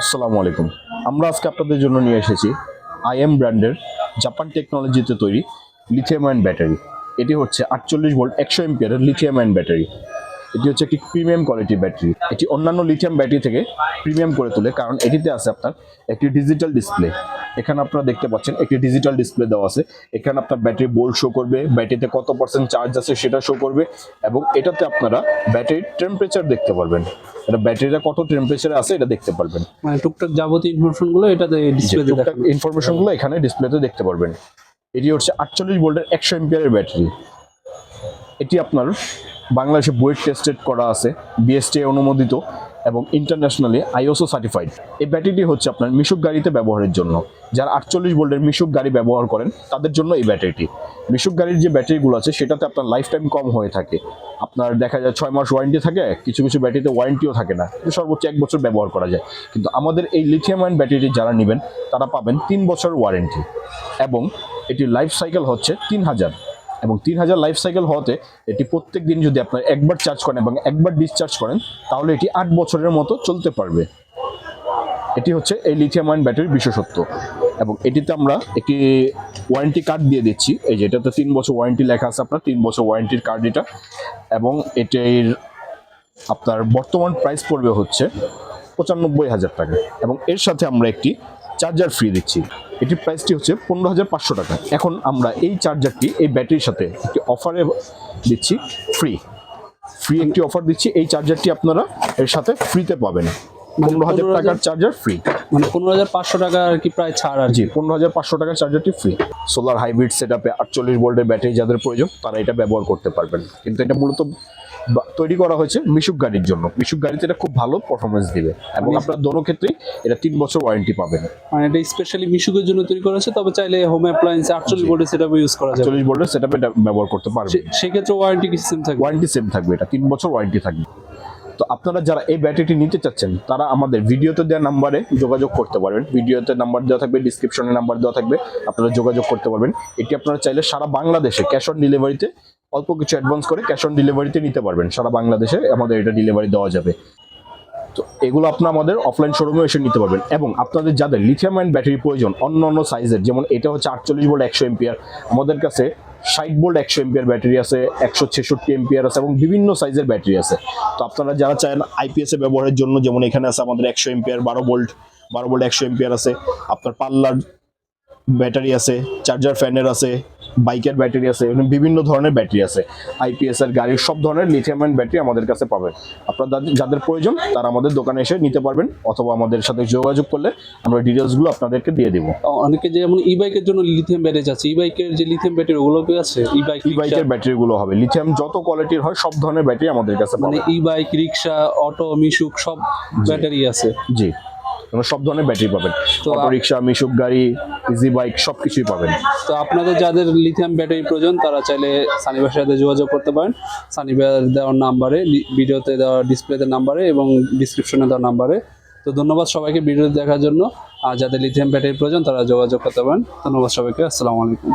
আসসালামু আলাইকুম। আমরা আজকে আপনাদের জন্য নিয়ে এসেছি আইএম ব্র্যান্ডের জাপান টেকনোলজিতে তৈরি লিথিয়াম আয়ন ব্যাটারি এটি হচ্ছে আটচল্লিশ ভোল্ট একশো এমপিয়ারের লিথিয়াম আয়ন ব্যাটারি এটি হচ্ছে একটি প্রিমিয়াম কোয়ালিটির ব্যাটারি। এটি অন্যান্য লিথিয়াম ব্যাটারি থেকে প্রিমিয়াম করে তোলে কারণ এটিতে আছে আপনার একটি ডিজিটাল ডিসপ্লে এখানে আপনারা দেখতে পাচ্ছেন একটি ডিজিটাল ডিসপ্লে দেওয়া আছে। এখানে আপনার ব্যাটারি বোল্ট শো করবে ব্যাটারিতে কত পার্সেন্ট চার্জ আছে সেটা শো করবে এবং এটাতে আপনারা ব্যাটারির টেম্পারেচার দেখতে পারবেন। এটা ব্যাটারিটা কত টেম্পারেচারে আছে এটা দেখতে পারবেন। মানে টুকটাক যাবতীয় ইনফরমেশনগুলো এটাতে ডিসপ্লেতে টুকটাক ইনফরমেশনগুলো এখানে ডিসপ্লেতে দেখতে পারবেন। এটি হচ্ছে আটচল্লিশ ভোল্টের একশো এমপিয়ারের ব্যাটারি এটি আপনার বাংলাদেশে বুয়েট টেস্টেড করা আছে বিএসটি অনুমোদিত এবং ইন্টারন্যাশনালি আইওসও সার্টিফাইড এই ব্যাটারিটি হচ্ছে আপনার মিশুক গাড়িতে ব্যবহারের জন্য। যারা আটচল্লিশ ভোল্টের মিশুক গাড়ি ব্যবহার করেন, তাদের জন্য এই ব্যাটারিটি মিশুক গাড়ির যে ব্যাটারিগুলো আছে, সেটাতে আপনার লাইফ টাইম কম হয়ে থাকে। আপনার দেখা যায় ছয় মাস ওয়ারেন্টি থাকে, কিছু কিছু ব্যাটারিতে ওয়ারেন্টিও থাকে না। সর্বোচ্চ এক বছর ব্যবহার করা যায়। কিন্তু আমাদের এই লিথিয়াম আয়ন ব্যাটারিটি যারা নেবেন, তারা পাবেন তিন বছর ওয়ারেন্টি এবং এটির লাইফ সাইকেল হচ্ছে তিন হাজার। এবং তিন হাজার লাইফ সাইকেল হওয়াতে এটি প্রত্যেক দিন যদি আপনার একবার চার্জ করেন এবং একবার ডিসচার্জ করেন, তাহলে এটি আট বছরের মতো চলতে পারবে। এটি হচ্ছে এই লিথিয়াম আয়ন ব্যাটারির বিশেষত্ব। এবং এটিতে আমরা একটি ওয়ারেন্টি কার্ড দিয়ে দিচ্ছি। এই যে এটাতে তিন বছর ওয়ারেন্টি লেখা আছে আপনার, তিন বছর ওয়ারেন্টির কার্ড এটা। এবং এটির আপনার বর্তমান প্রাইস পড়বে হচ্ছে পঁচানব্বই হাজার টাকা। এবং এর সাথে আমরা একটি চার্জার ফ্রি দিচ্ছি। এটির প্রাইসটি হচ্ছে পনেরো হাজার পাঁচশো টাকা। এখন আমরা এই চার্জারটি এই ব্যাটারির সাথে একটি অফারে দিচ্ছি ফ্রি ফ্রি একটি অফার দিচ্ছি এই চার্জারটি আপনারা এর সাথে ফ্রিতে পাবেন। পনেরো হাজার টাকার চার্জার ফ্রি মানে পনেরো হাজার পাঁচশো টাকা আর কি প্রায় ছাড় আর জি পনেরো হাজার পাঁচশো টাকার চার্জারটি ফ্রি সোলার হাইব্রিড সেট আপে আটচল্লিশ ভোল্টের ব্যাটারি যাদের প্রয়োজন তারা এটা ব্যবহার করতে পারবেন। কিন্তু এটা মূলত তৈরি করা হয়েছে মিশুক গাড়ির জন্য। মিশুক গাড়িতে এটা খুব ভালো পারফরমেন্স দিবে এবং আপনার দোনো ক্ষেত্রেই এটা তিন বছর ওয়ারেন্টি পাবেন। মানে এটা স্পেশালি মিশুকের জন্য তৈরি করা হয়েছে তবে চাইলে হোম অ্যাপ্লায়েন্সে আটচল্লিশ ভোল্টের সেটা ইউজ করা যাবে। চল্লিশ ভোল্টের সেট আপে এটা ব্যবহার করতে পারবে সেক্ষেত্রে ওয়ারেন্টি কি সিস্টেম থাকবে? ওয়ারেন্টি সেম থাকবে এটা তিন বছর ওয়ারেন্টি থাকবে। তো আপনারা যারা এই ব্যাটারিটি নিতে চাচ্ছেন তারা আমাদের ভিডিওতে দেওয়া নাম্বারে যোগাযোগ করতে পারবেন। ভিডিওতে নাম্বার দেওয়া থাকবে ডিসক্রিপশনে নাম্বার দেওয়া থাকবে আপনারা যোগাযোগ করতে পারবেন। এটি আপনারা চাইলে সারা বাংলাদেশে ক্যাশ অন ডেলিভারিতে অল্প কিছু অ্যাডভান্স করে ক্যাশ অন ডেলিভারিতে নিতে পারবেন। সারা বাংলাদেশে আমাদের এটা ডেলিভারি দেওয়া যাবে। তো এগুলো আপনার আমাদের অফলাইন শোরুমে এসে নিতে পারবেন। এবং আপনাদের যাদের লিথিয়াম আয়ন ব্যাটারি প্রয়োজন অন্য অন্য সাইজের যেমন এটা হচ্ছে আটচল্লিশ ভোল্ট একশো এমপিয়ার আমাদের কাছে ষাট ভোল্ট একশো এমপিয়ার ব্যাটারি আছে, একশো ছেষট্টি এমপিয়ার আছে এবং বিভিন্ন সাইজের ব্যাটারি আছে। তো আপনারা যারা চান আইপিএস ব্যবহারের জন্য, যেমন এখানে আছে আমাদের একশো এমপিয়ার বারো ভোল্ট বারো ভোল্ট একশো এমপিয়ার আছে। আপনার পাল্লার ব্যাটারি আছে চার্জার ফ্যানের আছে বাইকের ব্যাটারি আছে এরকম বিভিন্ন ধরনের ব্যাটারি আছে। আইপিএস এর গাড়ির সব ধরনের লিথিয়াম আয়ন ব্যাটারি আমাদের কাছে পাবেন আপনার যাদের- প্রয়োজন তারা আমাদের দোকানে এসে নিতে পারবেন অথবা আমাদের সাথে যোগাযোগ করলে আমরা ডিটেলসগুলো আপনাদেরকে দিয়ে দেবো। অনেকে যেমন ই বাইকের জন্য লিথিয়াম ব্যাটারি আছে ই বাইকের যে লিথিয়াম ব্যাটারি ওগুলো আছে? ই বাইক ই বাইকের ব্যাটারিগুলো হবে। লিথিয়াম যত কোয়ালিটির হয় সব ধরনের ব্যাটারি আমাদের কাছে মানে ই বাইক রিক্সা অটো মিশুক সব ব্যাটারি আছে। জি। আপনারা সব ধরনের ব্যাটারি পাবেন। তো অটো রিক্সা মিশুক গাড়ি ইজি বাইক সব কিছুই পাবেন। তো আপনাদের যাদের লিথিয়াম ব্যাটারি প্রয়োজন তারা চাইলে সানিবার সাথে যোগাযোগ করতে পারেন। সানিবার দেওয়ার নাম্বারে ভিডিওতে দেওয়া ডিসপ্লেতে নাম্বারে এবং ডিসক্রিপশনে দেওয়ার নাম্বারে। তো ধন্যবাদ সবাইকে ভিডিও দেখার জন্য। আর যাদের লিথিয়াম ব্যাটারি প্রয়োজন তারা যোগাযোগ করতে পারেন। ধন্যবাদ সবাইকে। আসসালামু আলাইকুম।